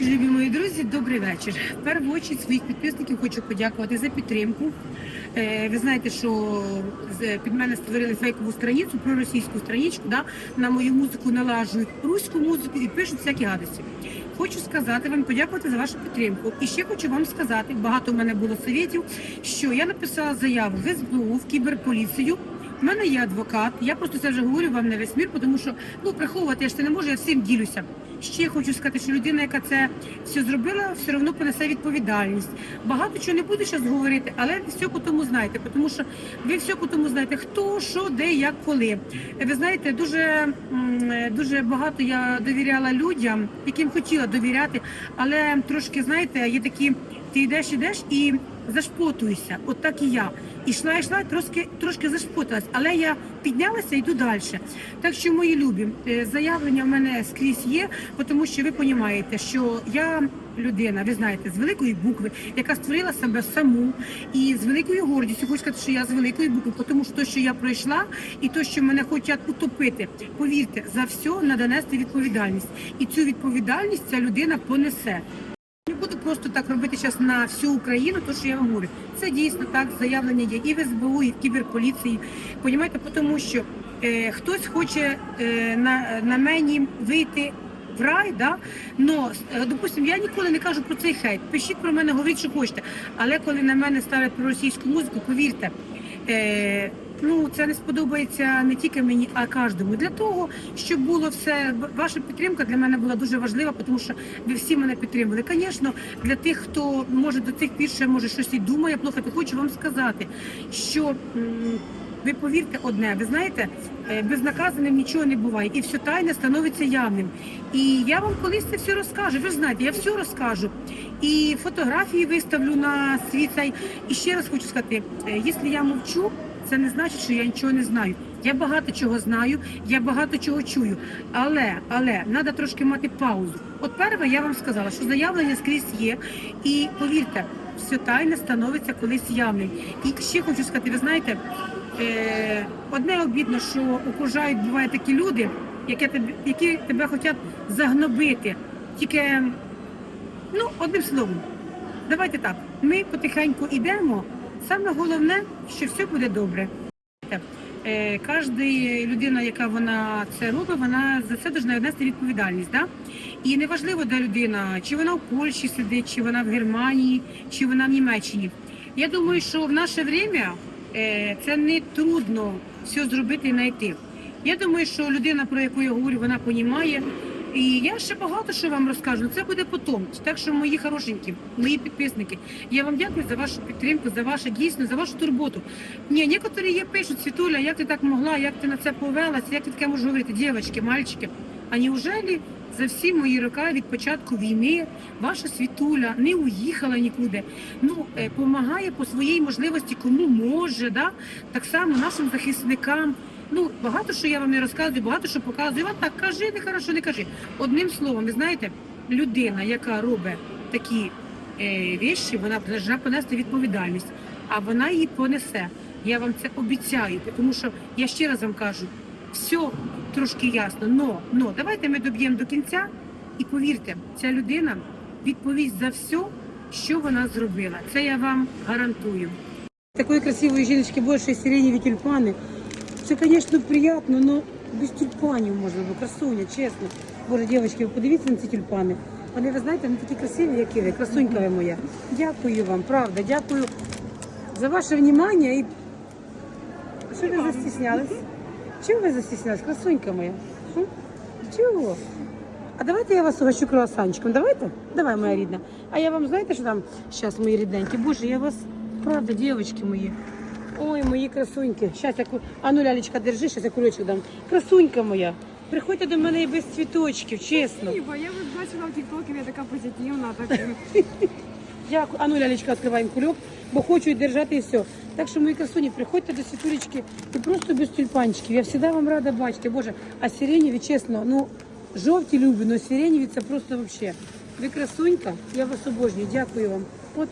Любі мої друзі, добрий вечір. В першу очередь своїх підписників хочу подякувати за підтримку. Е, ви знаєте, що під мене створили фейкову страницю, проросійську страничку, да, на мою музику налажують руську музику і пишуть всякі гадості. Хочу сказати вам, подякувати за вашу підтримку. І ще хочу вам сказати, багато в мене було совєтів, що я написала заяву в СБУ, в кіберполіцію. У мене є адвокат. Я просто це вже говорю вам на весь мір, тому що ну приховувати я ж це не можу, я всім ділюся. Ще хочу сказати, що людина, яка це все зробила, все одно понесе відповідальність. Багато чого не буду зараз говорити, але все по тому знаєте, тому що ви все по тому знаєте, хто, що, де, як, коли. Ви знаєте, дуже, дуже багато я довіряла людям, яким хотіла довіряти, але трошки, знаєте, є такі, ти йдеш, йдеш і зашпотуєшся. От так і я. Ішла, йшла, трошки, трошки зашпоталась, але я піднялася і йду далі. Так що, мої любі, е, заявлення в мене скрізь є, тому що ви розумієте, що я людина, ви знаєте, з великої букви, яка створила себе саму, і з великою гордістю хочу сказати, що я з великої букви, тому що те, що я пройшла, і те, що мене хочуть утопити, повірте, за все треба нести відповідальність. І цю відповідальність ця людина понесе. Просто так робити зараз на всю Україну, то що я вам говорю. Це дійсно так, заявлення є і в СБУ, і в кіберполіції. Понімаєте, тому що е, хтось хоче е, на, на мені вийти в рай, да? но, е, допустим, я ніколи не кажу про цей хейт. Пишіть про мене, говоріть, що хочете. Але коли на мене ставлять про російську музику, повірте, е, ну це не сподобається не тільки мені, а кожному. Для того, щоб було все, ваша підтримка для мене була дуже важлива, тому що ви всі мене підтримували. Звісно, для тих, хто може до цих пір ще може щось і думає плохо, то хочу вам сказати, що. Ви повірте одне, ви знаєте, е, безнаказаним нічого не буває, і все тайне становиться явним. І я вам колись це все розкажу. Ви знаєте, я все розкажу. І фотографії виставлю на свій. І ще раз хочу сказати: е, якщо я мовчу, це не значить, що я нічого не знаю. Я багато чого знаю, я багато чого чую. Але, але треба трошки мати паузу. От перше, я вам сказала, що заявлення скрізь є, і повірте, все тайне становиться колись явним. І ще хочу сказати, ви знаєте, е, одне обідно, що окружають бувають такі люди, які тебе, які тебе хочуть загнобити. Тільки, ну, одним словом, давайте так. Ми потихеньку йдемо. Саме головне, що все буде добре. Е, Кожна людина, яка вона це робить, вона за це повинна нести відповідальність. Да? І неважливо, де людина, чи вона в Польщі сидить, чи вона в Германії, чи вона в Німеччині. Я думаю, що в наше время е, це не трудно все зробити і знайти. Я думаю, що людина, про яку я говорю, вона понімає. І я ще багато що вам розкажу. Це буде потім. Так що, мої хорошенькі, мої підписники, я вам дякую за вашу підтримку, за вашу дійсно, за вашу турботу. Ні, некоторі є пишуть, Світуля, як ти так могла, як ти на це повелася, як ти таке можеш говорити, дівчатки, мальчики. А неужели за всі мої роки від початку війни ваша світуля не уїхала нікуди? Ну, е, помагає по своїй можливості, кому може, да? так само нашим захисникам. Ну, багато що я вам не розказую, багато що показую. Вам так кажи, не хорошо, не кажи. Одним словом, ви знаєте, людина, яка робить такі е, речі, вона повинна понести відповідальність, а вона її понесе. Я вам це обіцяю, тому що я ще раз вам кажу, все трошки ясно, но, но давайте ми доб'ємо до кінця і повірте, ця людина відповість за все, що вона зробила. Це я вам гарантую. Такої красивої жіночки більше сиреневі тюльпани. Це, звісно, приємно, але без тюльпанів можна, бо красуня, чесно. Боже, дівчатки, ви подивіться на ці тюльпани. Вони, ви знаєте, вони такі красиві, як і ви, красунька ви моя. Дякую вам, правда, дякую за ваше внимання і що ви застіснялись? Чого ви застіснялись, красунька моя? Чого? А давайте я вас угощу круасанчиком. Давайте? Давай, моя рідна. А я вам знаєте, що там зараз, мої рідненькі? Боже, я вас, правда, дівчатки мої. Мої красуньки. Щас я ку... А ну, лялечка, держи, щас я кульочок дам. Красунька моя. Приходьте до мене і без цвіточків, чесно. Спасибо, я вот бачила в тіктокі, я така позитивна, так Дякую. А ну, лялечка, відкриваємо кульок, бо хочу держати і все. Так що, мої красуні, приходьте до світулечки і просто без тюльпанчиків. Я завжди вам рада бачити. Боже, а сиренєві, чесно, ну, жовті люблю, але сиренєві це просто взагалі. Ви красунька, я вас обожнюю. Дякую вам. От